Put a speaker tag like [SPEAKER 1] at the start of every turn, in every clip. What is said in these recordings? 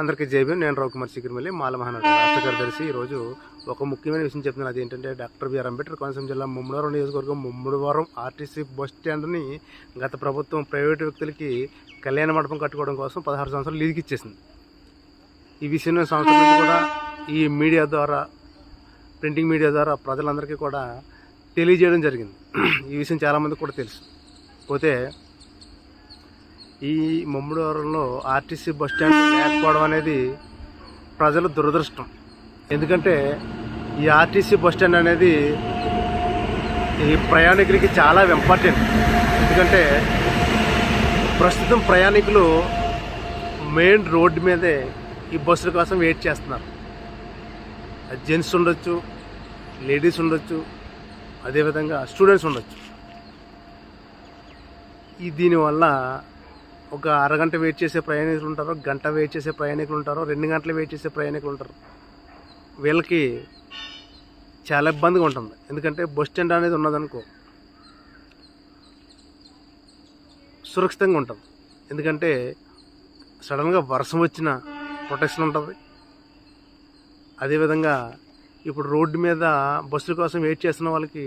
[SPEAKER 1] అందరికీ జైబీ నేను రవికుమార్ సికిరిమల్లి మాల మహానగర్ రాష్ట్ర కార్యదర్శి. ఈరోజు ఒక ముఖ్యమైన విషయం చెప్తున్నాను అది ఏంటంటే డాక్టర్ బిఆర్ అంబేద్కర్ కోనసీమ జిల్లా ముమ్మడివారం నియోజకవర్గం ముమ్మడివారం ఆర్టీసీ బస్ స్టాండ్ని గత ప్రభుత్వం ప్రైవేటు వ్యక్తులకి కళ్యాణ మండపం కట్టుకోవడం కోసం పదహారు సంవత్సరాలు లీజుకి ఇచ్చేసింది. ఈ విషయం సంవత్సరం నుంచి కూడా ఈ మీడియా ద్వారా ప్రింటింగ్ మీడియా ద్వారా ప్రజలందరికీ కూడా తెలియజేయడం జరిగింది. ఈ విషయం చాలామందికి కూడా తెలుసు. పోతే ఈ ముమ్మడివరంలో ఆర్టీసీ బస్ స్టాండ్ లేకపోవడం అనేది ప్రజల దురదృష్టం. ఎందుకంటే ఈ ఆర్టీసీ బస్ స్టాండ్ అనేది ఈ ప్రయాణికులకి చాలా ఇంపార్టెంట్ ఎందుకంటే ప్రస్తుతం ప్రయాణికులు మెయిన్ రోడ్డు మీదే ఈ బస్సుల కోసం వెయిట్ చేస్తున్నారు. జెంట్స్ ఉండొచ్చు లేడీస్ ఉండొచ్చు అదేవిధంగా స్టూడెంట్స్ ఉండొచ్చు. ఈ దీనివల్ల ఒక అరగంట వెయిట్ చేసే ప్రయాణికులు ఉంటారు గంట వెయిట్ చేసే ప్రయాణికులు ఉంటారు రెండు గంటలు వెయిట్ చేసే ప్రయాణికులు ఉంటారు. వీళ్ళకి చాలా ఇబ్బందిగా ఉంటుంది. ఎందుకంటే బస్ స్టాండ్ అనేది ఉన్నదనుకో సురక్షితంగా ఉంటుంది. ఎందుకంటే సడన్గా వర్షం వచ్చిన ప్రొటెక్షన్ ఉంటుంది. అదేవిధంగా ఇప్పుడు రోడ్డు మీద బస్సుల కోసం వెయిట్ చేస్తున్న వాళ్ళకి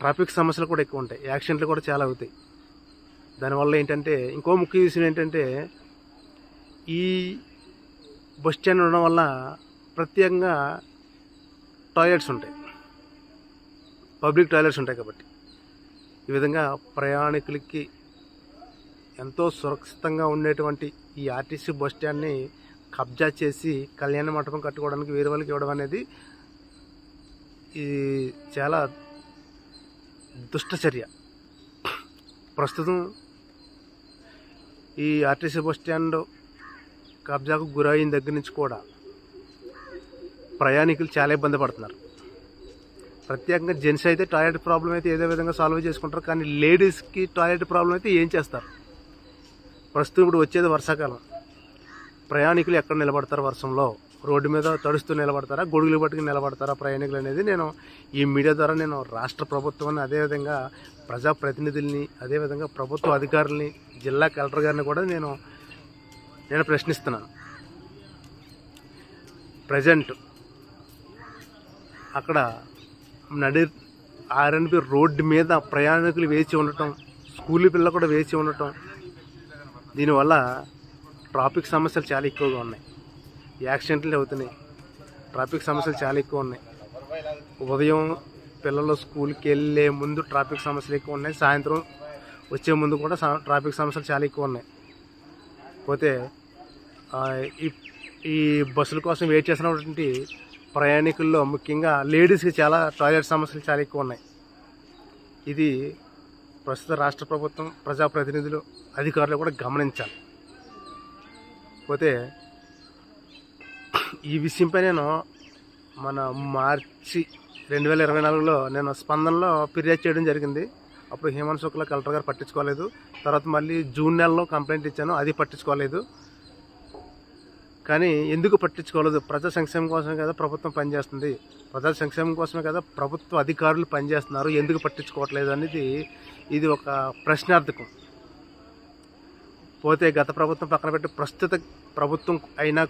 [SPEAKER 1] ట్రాఫిక్ సమస్యలు కూడా ఎక్కువ ఉంటాయి. యాక్సిడెంట్లు కూడా చాలా అవుతాయి. దానివల్ల ఏంటంటే ఇంకో ముఖ్య విషయం ఏంటంటే ఈ బస్ స్టాండ్ ఉండడం వల్ల ప్రత్యేకంగా టాయిలెట్స్ ఉంటాయి. పబ్లిక్ టాయిలెట్స్ ఉంటాయి కాబట్టి. ఈ విధంగా ప్రయాణికులకి ఎంతో సురక్షితంగా ఉండేటువంటి ఈ ఆర్టీసీ బస్ స్టాండ్ని కబ్జా చేసి కళ్యాణ మండపం కట్టుకోవడానికి వేరే వాళ్ళకి ఇవ్వడం అనేది ఇది చాలా దుష్టచర్య. ప్రస్తుతం ఈ ఆర్టీసీ బస్ స్టాండ్ కబ్జాకు గురైన దగ్గర నుంచి కూడా ప్రయాణికులు చాలా ఇబ్బంది పడుతున్నారు. ప్రత్యేకంగా జెంట్స్ అయితే టాయిలెట్ ప్రాబ్లం అయితే ఏదో విధంగా సాల్వ్ చేసుకుంటారు కానీ లేడీస్కి టాయిలెట్ ప్రాబ్లం అయితే ఏం చేస్తారు? ప్రస్తుతం ఇప్పుడు వచ్చేది వర్షాకాలం. ప్రయాణికులు ఎక్కడ నిలబడతారు వర్షంలో? రోడ్డు మీద తడుస్తూ నిలబడతారా? గొడుగులు పట్టుకుని నిలబడతారా? ప్రయాణికులు అనేది నేను ఈ మీడియా ద్వారా నేను రాష్ట్ర ప్రభుత్వాన్ని అదేవిధంగా ప్రజాప్రతినిధుల్ని అదేవిధంగా ప్రభుత్వ అధికారుల్ని జిల్లా కలెక్టర్ గారిని కూడా నేను నేను ప్రశ్నిస్తున్నాను. ప్రజెంట్ అక్కడ నడి ఆర్ఎన్బి రోడ్డు మీద ప్రయాణికులు వేచి ఉండటం స్కూల్ పిల్లలు కూడా వేచి ఉండటం దీనివల్ల ట్రాఫిక్ సమస్యలు చాలా ఎక్కువగా ఉన్నాయి. యాక్సిడెంట్లు అవుతున్నాయి. ట్రాఫిక్ సమస్యలు చాలా ఎక్కువ ఉన్నాయి. ఉదయం పిల్లలు స్కూల్కి వెళ్ళే ముందు ట్రాఫిక్ సమస్యలు ఎక్కువ ఉన్నాయి. సాయంత్రం వచ్చే ముందు కూడా సా- ట్రాఫిక్ సమస్యలు చాలా ఎక్కువ ఉన్నాయి. పోతే ఈ ఈ బస్సుల కోసం వెయిట్ చేసినటువంటి ప్రయాణికుల్లో ముఖ్యంగా లేడీస్కి చాలా టాయిలెట్ సమస్యలు చాలా ఎక్కువ ఉన్నాయి. ఇది ప్రస్తుత రాష్ట్ర ప్రభుత్వం ప్రజాప్రతినిధులు అధికారులు కూడా గమనించాలి. పోతే ఈ విషయంపై నేను మన మార్చి రెండు వేల ఇరవై నాలుగులో నేను స్పందనలో ఫిర్యాదు చేయడం జరిగింది. అప్పుడు హేమంత్ శుక్లా కలెక్టర్ గారు పట్టించుకోలేదు. తర్వాత మళ్ళీ జూన్ నెలలో కంప్లైంట్ ఇచ్చాను. అది పట్టించుకోలేదు. కానీ ఎందుకు పట్టించుకోలేదు? ప్రజా సంక్షేమం కోసమే కదా ప్రభుత్వం పనిచేస్తుంది. ప్రజా సంక్షేమం కోసమే కదా ప్రభుత్వ అధికారులు పనిచేస్తున్నారు. ఎందుకు పట్టించుకోవట్లేదు అనేది ఇది ఒక ప్రశ్నార్థకం. పోతే గత ప్రభుత్వం పక్కన పెట్టి ప్రస్తుత ప్రభుత్వం అయినా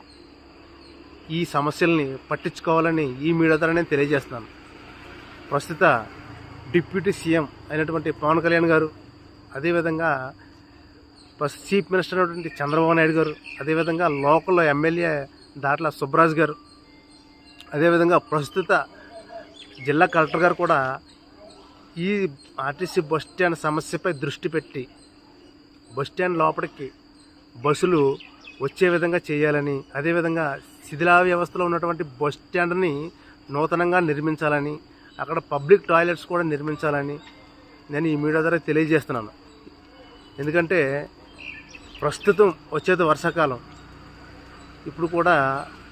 [SPEAKER 1] ఈ సమస్యల్ని పట్టించుకోవాలని ఈ మీడియా ద్వారా నేను తెలియజేస్తున్నాను. ప్రస్తుత డిప్యూటీ సీఎం అయినటువంటి పవన్ కళ్యాణ్ గారు అదేవిధంగా చీఫ్ మినిస్టర్ అయినటువంటి చంద్రబాబు నాయుడు గారు అదేవిధంగా లోకల్ ఎమ్మెల్యే దాట్ల సుబ్రాజ్ గారు అదేవిధంగా ప్రస్తుత జిల్లా కలెక్టర్ గారు కూడా ఈ ఆర్టీసీ బస్ స్టాండ్ సమస్యపై దృష్టి పెట్టి బస్ స్టాండ్ లోపలికి బస్సులు వచ్చే విధంగా చేయాలని అదేవిధంగా శిథిలా వ్యవస్థలో ఉన్నటువంటి బస్ స్టాండ్ని నూతనంగా నిర్మించాలని అక్కడ పబ్లిక్ టాయిలెట్స్ కూడా నిర్మించాలని నేను ఈ మీడియా ద్వారా తెలియజేస్తున్నాను. ఎందుకంటే ప్రస్తుతం వచ్చేది వర్షాకాలం. ఇప్పుడు కూడా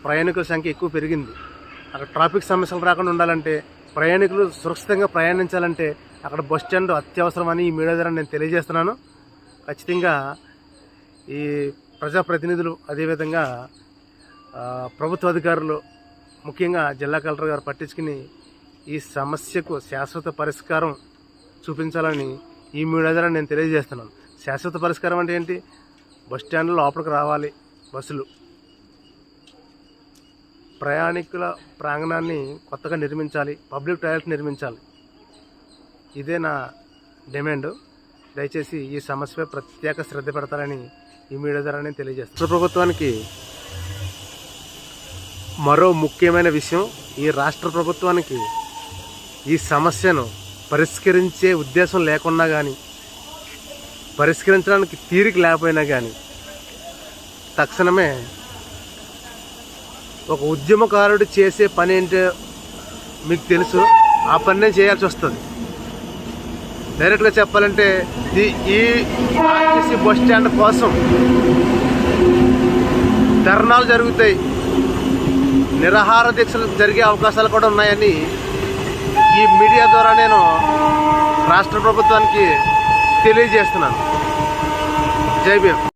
[SPEAKER 1] ప్రయాణికుల సంఖ్య ఎక్కువ పెరిగింది. అక్కడ ట్రాఫిక్ సమస్యలు రాకుండా ఉండాలంటే ప్రయాణికులు సురక్షితంగా ప్రయాణించాలంటే అక్కడ బస్ స్టాండ్ అత్యవసరమని ఈ మీడియా ద్వారా నేను తెలియజేస్తున్నాను. ఖచ్చితంగా ఈ ప్రజాప్రతినిధులు అదేవిధంగా ప్రభుత్వ అధికారులు ముఖ్యంగా జిల్లా కలెక్టర్ గారు పట్టించుకుని ఈ సమస్యకు శాశ్వత పరిష్కారం చూపించాలని ఈ మీడియా ద్వారా నేను తెలియజేస్తున్నాను. శాశ్వత పరిష్కారం అంటే ఏంటి? బస్ స్టాండ్ లోపలికి రావాలి బస్సులు. ప్రయాణికుల ప్రాంగణాన్ని కొత్తగా నిర్మించాలి పబ్లిక్ టాయిలెట్ నిర్మించాలి. ఇదే నా డిమాండ్. దయచేసి ఈ సమస్యపై ప్రత్యేక శ్రద్ధ పెడతారని ఈ మీడియా ద్వారా నేను తెలియజేస్తాను రాష్ట్ర ప్రభుత్వానికి మరో ముఖ్యమైన విషయం ఈ రాష్ట్ర ప్రభుత్వానికి ఈ సమస్యను పరిష్కరించే ఉద్దేశం లేకున్నా కానీ పరిష్కరించడానికి తీరిక లేకపోయినా కానీ తక్షణమే ఒక ఉద్యమకారుడు చేసే పని ఏంటో మీకు తెలుసు ఆ పనినే చేయాల్సి వస్తుంది. డైరెక్ట్గా చెప్పాలంటే ఈ- ఈ ఆర్టీసీ బస్ స్టాండ్ కోసం ధర్నాలు జరుగుతాయి. నిరాహార దీక్షలు జరిగే అవకాశాలు కూడా ఉన్నాయని ఈ మీడియా ద్వారా నేను రాష్ట్ర ప్రభుత్వానికి తెలియజేస్తున్నాను. జై భీమ్.